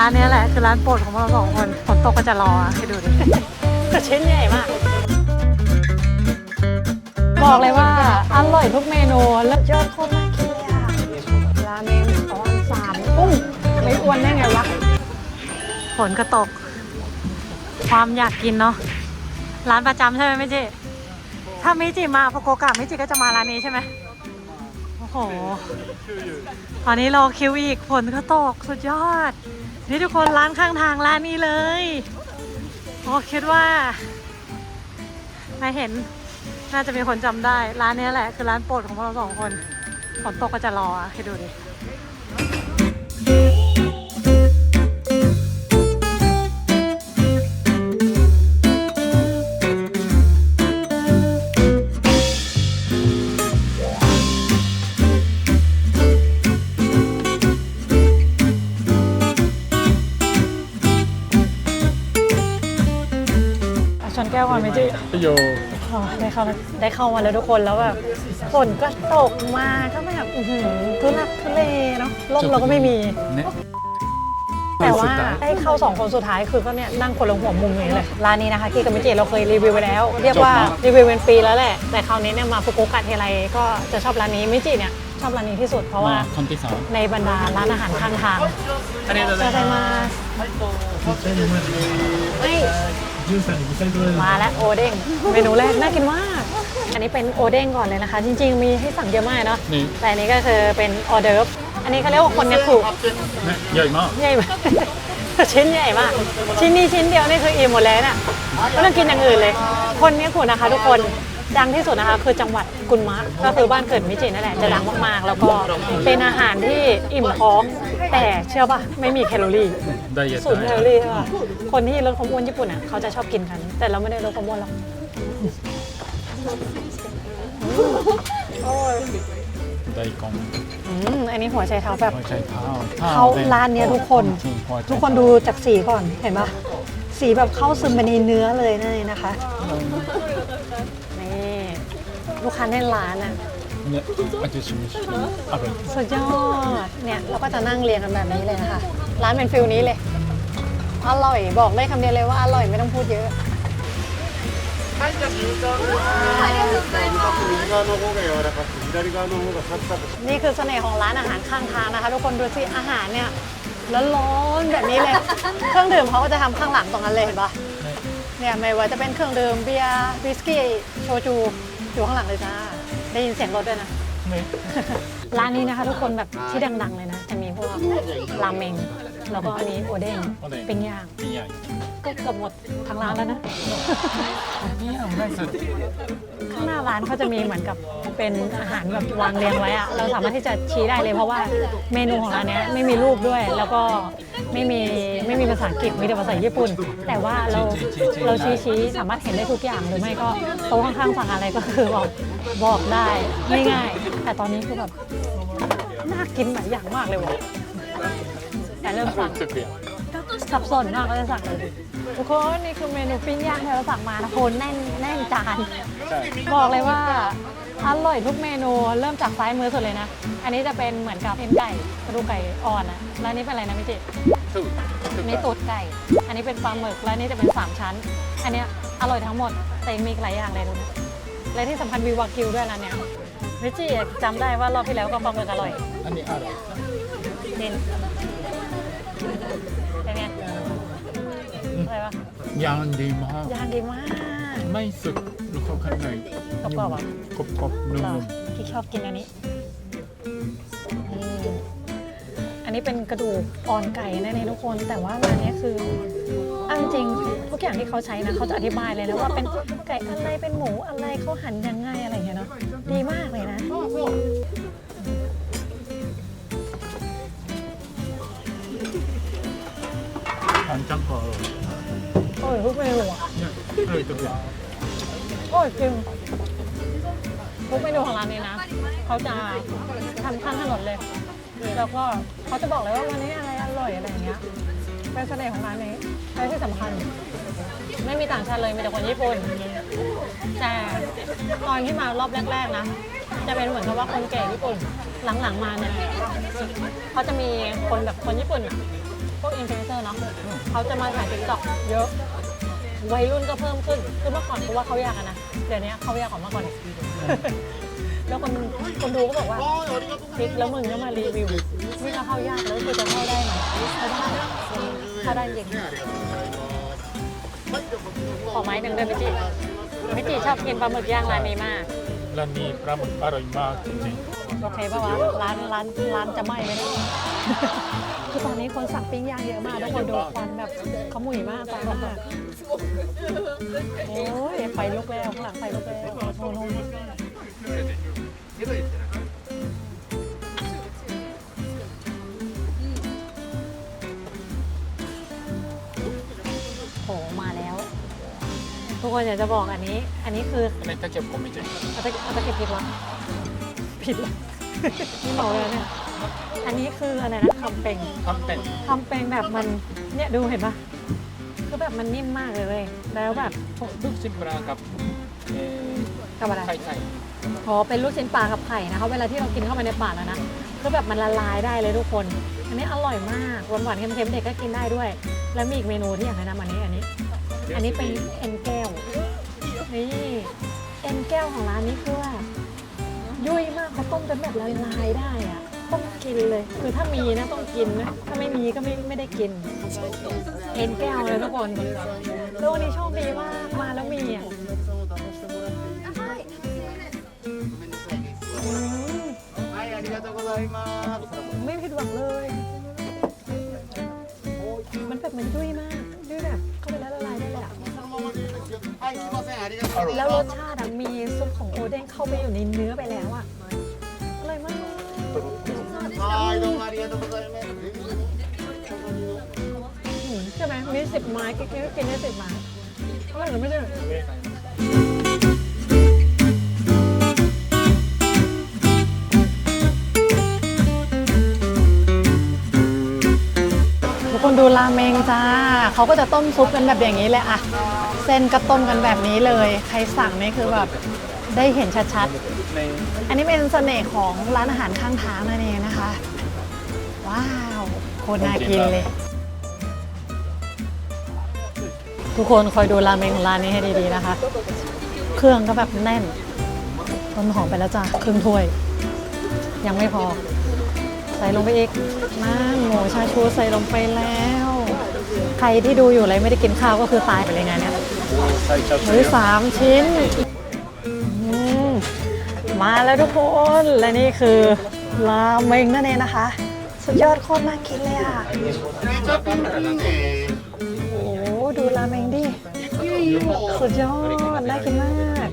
ร้านเนี้ยแหละคือร้านโปรดของเราสองคนฝนตกก็จะรออะให้ดูดิแต่ชิ้นใหญ่มาก บอกเลยว่าอร่อยทุกเมนูแล้วยอดโคตรน่ากินเลยอะราเมงออนสามกุ้งไม่อ้วนได้ไงวะฝนก็ตก ความอยากกินเนาะร้านประจำใช่ไหมไม่จิถ้ามิจิมาฟุกุโอกะมิจิก็จะมาร้านนี้ใช่ไหมโอ้โหตอนนี้รอคิวอีกฝนก็ตกสุดยอด นี่ทุกคนร้านข้างทางร้านนี้เลยโอ้คิดว่ามาเห็นน่าจะมีคนจำได้ ร้านนี้แหละ คือร้านโปรดของพวกเราสองคนฝนตกก็จะรออะให้ดูดิ แก้วก่อนไหมจิ โย อ๋อได้เข้ามาได้เข้ามาแล้วทุกคนแล้วแบบฝนก็ตกมาก็แบบอื้อหือทุลักทุเลเนาะร่มเราก็ไม่มี ね แต่ว่าได้เข้าสองคนสุดท้ายคือก็เนี่ยนั่งคนละหัวมุมอย่างนี้เลยร้านนี้นะคะที่กับมิจิเราเคยรีวิวไปแล้ว เรียกว่ารีวิวเป็นปีแล้วแหละ แต่คราวนี้เนี่ยมาฟุกุโอกะทีไรก็จะชอบร้านนี้มิจิเนี่ยชอบร้านนี้ที่สุดเพราะว่า まあコンテさん ในบรรดาร้านอาหารข้างทาง ありがとうござ จะ い ไ ยืดใส่ไส้ด้วยมาแล้วโอเด้งเมนูแรกน่ากินมาก อันนี้เป็นโอเด้งก่อนเลยนะคะ จริง ๆ มีให้สั่งเยอะมากเนาะแต่อันนี้ก็คือเป็นออเดิร์ฟอันนี้เขาเรียกว่าคนเนี่ยถูกใหญ่มากใหญ่มากชิ้นใหญ่มาก ชิ้นนี้ชิ้นเดียวนี่คืออิ่มหมดแล้วน่ะไม่ต้องกินอย่างอื่นเลย คนเนี้ขุนนะคะ ทุกคน ดังที่สุดนะคะคือจังหวัดกุนมะก็คือบ้านเกิดมิจินั่นแหละจะดังมากๆ แล้วก็เป็นอาหารที่อิ่มท้องแต่เชื่อป่ะไม่มีแคลอรี่ศูนย์แคลอรี่ค่ะคนที่ลดความอ้วนญี่ปุ่นอะเขาจะชอบกินกัน แต่เราไม่ได้ลดความอ้วนหรอกไดกองอันนี้หัวใจเท้าแบบหัวใจเท้าเขาร้านเนี้ยทุกคน ทุกคนดูจากสีก่อนเห็นปะสีแบบเข้าซึมไปในเนื้อเลยนั่นเองนะคะ ลูกค้าแน่นร้านอ่ะ ね味しみしある สุดยอด เนี่ยเราก็จะนั่งเรียงกันแบบนี้เลยนะคะ ร้านเป็นฟิลนี้เลย อร่อยบอกได้คำเดียวเลยว่าอร่อยไม่ต้องพูดเยอะ 右側の方が柔らかく左側の方がサクサク นี่คือเสน่ห์ของร้านอาหารข้างทางนะคะ ทุกคนดูสิอาหารเนี่ยร้อนๆแบบนี้เลย เครื่องดื่มเขาก็จะทำข้างหลังตรงนั้นเลยเห็นปะเนี่ยไม่ว่าจะเป็นเครื่องดื่มเบียร์วิสกี้โชจู อยู่ข้างหลังเลยจ้า ได้ยินเสียงรถด้วยนะ ร้านนี้นะคะ ทุกคนแบบที่ดัง ๆ เลยนะ จะมีพวกราเมง แล้วก็อันนี้โอเด้งปิ้ย่างป็นย่าง ก็เกือบหมดทางร้านแล้วนะ นี่ยงไายสุดข้างหน้าร้านเขาจะมีเหมือนกับเป็นอาหารแบบวางเรียงไว้อะเราสามารถที่จะชี้ได้เลยเพราะว่าเมนูของร้านเนี้ยไม่มีรูปด้วย แล้วก็ไม่มีไม่มีภาษาอังกฤษมีแต่ภาษาญี่ปุ่น แต่ว่าเราเราชี้ชี้สามารถเห็นได้ทุกอย่างหรือไม่ก็โต๊ะข้างๆสั่งอะไรก็คือบอกบอกได้ง่ายๆแต่ตอนนี้คือแบบน่ากินหลายอย่างมากเลยว่ะแต่เริ่มสั่ง สุดเดียว สับสนมากก็จะสั่งเลยทุกคนนี่คือเมนูปิ้งย่างที่เราสั่งมานะคนแน่นแน่นจานใช่บอกเลยว่าอร่อยทุกเมนูเริ่มจากซ้ายมือสุดเลยนะ อันนี้จะเป็นเหมือนกับเอ็นไก่กระดูกไก่อ่อนอะแล้วอันนี้เป็นอะไรนะมิจิถูกอันนี้ตูดไก่ อันนี้เป็นปลาหมึก แล้วอันนี้จะเป็นสามชั้น อันเนี้ยอร่อยทั้งหมดแต่มีอีกหลายอย่างเลยดูนะและที่สำคัญมีวากิวด้วยนะเนี่ยมิจิจำได้ว่ารอบที่แล้วก็ปลาหมึกอร่อย อันนี้あるเด่น เป็นไงอะไรวะยางดีมากย่างดีมาก ไม่สุกลูกเขาข้างในกรอบๆอะกรอบกรอบๆนุ่เหรอมที่ชอบกินอันนี้อืมอันนี้เป็นกระดูกอ่อนไก่นะเนี่ยทุกคน แต่ว่าร้านเนี้ยคือเอาจริงๆทุกอย่างที่เขาใช้นะเขาจะอธิบายเลยนะว่าเป็นไก่อะไรเป็นหมูอะไรเขาหั่นยังไงอะไรอย่างเงี้ยเนาะดีมากเลยนะ ๆอันจังก็อร่อยโอ้ยทุกเมนูอะเนี่ยอร่อยทุกอย่างโอ้ยจริงทุกเมนูของร้านนี้นะ เขาจะทำข้างถนนเลย แล้วก็เขาจะบอกเลยว่าวันนี้อะไรอร่อยอะไรอย่างเงี้ย เป็นเสน่ห์ของร้านนี้และที่สำคัญ ไม่มีต่างชาติเลย มีแต่คนญี่ปุ่น แต่ตอนที่มารอบแรก ๆ นะ จะเป็นเหมือนกับว่าคนแก่ญี่ปุ่น หลังๆมาเนี่ยเขาจะมีคนแบบคนญี่ปุ่นอะพ วกอินฟลูเอนเซอร์เนาะเขาจะมาถ่ายติ๊กต็อกเยอะ วัยรุ่นก็เพิ่มขึ้น คือเมื่อก่อนกูว่าเขาอยากกันนะ เดี๋ยวนี้เขาอยากกว่าเมื่อก่อนอีกแล้วคนคนดูก็บอกว่าติ๊กแล้วมึงก็มารีวิวนี่ก็เข้ายากแล้วกูจะเข้าได้ไหมเข้าได้เข้าได้จริงขอไม้หนึ่งด้วยมิจิมิจิชอบกินปลาหมึกย่างร้านนี้มาก ร้านนี้ปลาหมึกอร่อยมากจริงโอเคป่าวะร้านร้านร้านจะไหม้ไหมเนี่ยคือตอ นี้คนสั่งปิ้งย่างเยอะมากทุกคนดูควันแบบขมุยมากตายมากโอ้ยไฟลุกแล้วข้างหลังไฟลุกแล้วโอ้โหโหมาแล้ว ทุกคนอยากจะบอกอันนี้ อันนี้คืออันนี้ตะเกียบผมไม่ใช่เอาตะเอาตะเกียบผิดวะผิดละนี่บอกเลยเนี่ย อันนี้คืออะไรนะคำเป็งทำเป็นคำเป็งแบบมันเนี่ยดูเห็นปะคือแบบมันนิ่มมากเลยเว้ยแล้วแบบลูกชิ้นปลากับเอ่อกับอะไร ไข่ไข่อ๋อเป็นลูกชิ้นปลากับไข่นะคะ เวลาที่เรากินเข้าไปในปากแล้วนะคือแบบมันละลายได้เลยทุกคน อันนี้อร่อยมากหวานหวานๆเค็มๆเด็กก็กินได้ด้วย แล้วมีอีกเมนูที่อยากแนะนำอันนี้อันนี้ อันนี้เป็นเอ็นแก้วนี่เอ็นแก้วของร้านนี้คือว่ายุ่ยมากเขาต้มจนแบบละลายได้อะ ต้องกินเลย คือถ้ามีนะต้องกินนะ ถ้าไม่มีก็ไม่ไม่ได้กิน เห็นแก้วเลยทุกคนโลกนี้โชคดีมากมาแล้วมีอะไม่ผิดหวังเลย มันแบบมันดุ้ยมากดุ้ยแบบเข้าไปแล้วละลายได้เลยอะแล้วรสชาติมีซุปของโอเด้งเข้าไปอยู่ในเนื้อไปแล้วอะ はいどうもありがとうございます อืมใช่ไหมมีสิบไม้กินกินได้สิบไม้อร่อยหรือไม่ใช่ทุกคนดูราเมงจ้า เขาก็จะต้มซุปกันแบบอย่างนี้เลยอะเส้นก็ต้มกันแบบนี้เลย ใครสั่งนี่คือแบบ ได้เห็นชัดๆในอันนี้เป็นเสน่ห์ของร้านอาหารข้างทางนั่นเองนะคะ ว้าวโคตรน่ากินเลย ทุกคนคอยดูราเมงของร้านนี้ให้ดีๆนะคะ เครื่องก็แบบแน่น ต้นหอมไปแล้วจ้ะครึ่งถ้วย ยังไม่พอ ใส่ลงไปอีกนั่นหมูชาชูใส่ลงไปแล้ว ใครที่ดูอยู่เลยไม่ได้กินข้าวก็คือตายไปเลยงานเนี้ยใส่เจ้าหมูสามชิ้นอืม มาแล้วทุกคน และนี่คือราเมงนั่นเองนะคะ สุดยอดโคตรน่ากินเลยอะ โอ้โหดูราเมงดิ สุดยอด น่ากินมาก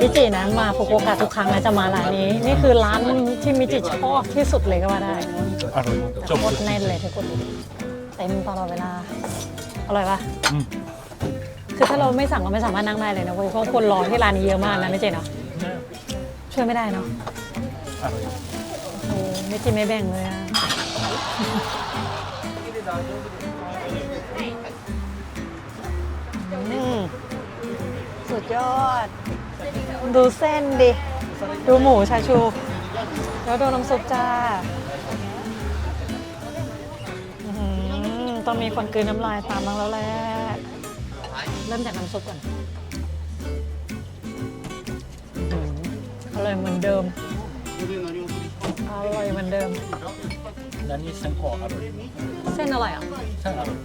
มิจินะมาฟุกุโอกะทุกครั้งนะจะมาร้านนี้ นี่คือร้านที่มิจิชอบที่สุดเลยก็ว่าได้อร่อยจบโคตรแน่นเลยทุกคนเต็มตลอดเวลา อร่อยปะอืม คือถ้าเราไม่สั่งเราไม่สามารถนั่งได้เลยนะเว้ยเพราะคนรอที่ร้านนี้เยอะมากนะไม่เจนเนาะช่วยไม่ได้เนาะโอ้ไม่กินไม่แบ่งเลยอะอืมสุดยอด ดูเส้นดิ ดูหมูชาชู แล้วดูน้ำซุปจ้าต้องมีคนกลืนน้ำลายตามมาแล้วแหละ เริ่มจากน้ำซุปก่อนอื้อหืออร่อยเหมือนเดิม อร่อยเหมือนเดิม ร้านนี้เส้นก็อร่อยเส้นอร่อยอะเส้นอร่อย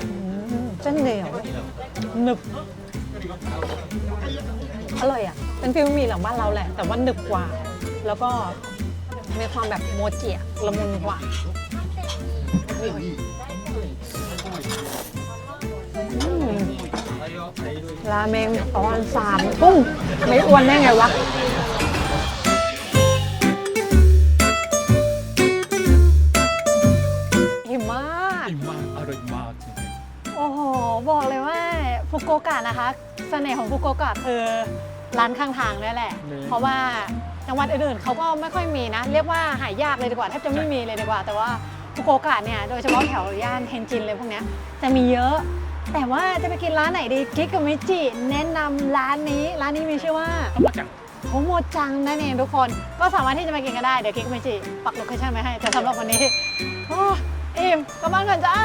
อืมเส้นเหนียวหนึบ อร่อยอะ เป็นฟิลหมี่หลังบ้านเราแหละ แต่ว่าหนึบกว่า แล้วก็มีความแบบโมจิอะละมุนกว่าอืม ราเมงตอนสามทุ่มไม่อ้วนได้ไงวะหิมมาก อิ่มมากอร่อยมากจริงโอ้โห บอกเลยว่าฟุกุโอกะนะคะเสน่ห์ของฟุกุโอกะคือร้านข้างทางนี่แหละ เพราะว่าจังหวัดอื่นๆเขาก็ไม่ค่อยมีนะ เรียกว่าหายากเลยดีกว่าแทบจะไม่มีเลยดีกว่า แต่ว่า ฟุกุโอกะเนี่ยโดยเฉพาะแถวย่านเทนจินเลยพวกเนี้ยจะมีเยอะ แต่ว่าจะไปกินร้านไหนดีกิ๊กกับมิจิแนะนำร้านนี้ ร้านนี้มีชื่อว่าๆมาจากโฮโมจังนั่นเองทุกคนก็สามารถที่จะมากินกันได้เดี๋ยวกิ๊กเมจิปักโลเคชั่นไว้ให้แต่สำหรับวันนี้โอ้อิ่มกลับบ้านก่อนจ้า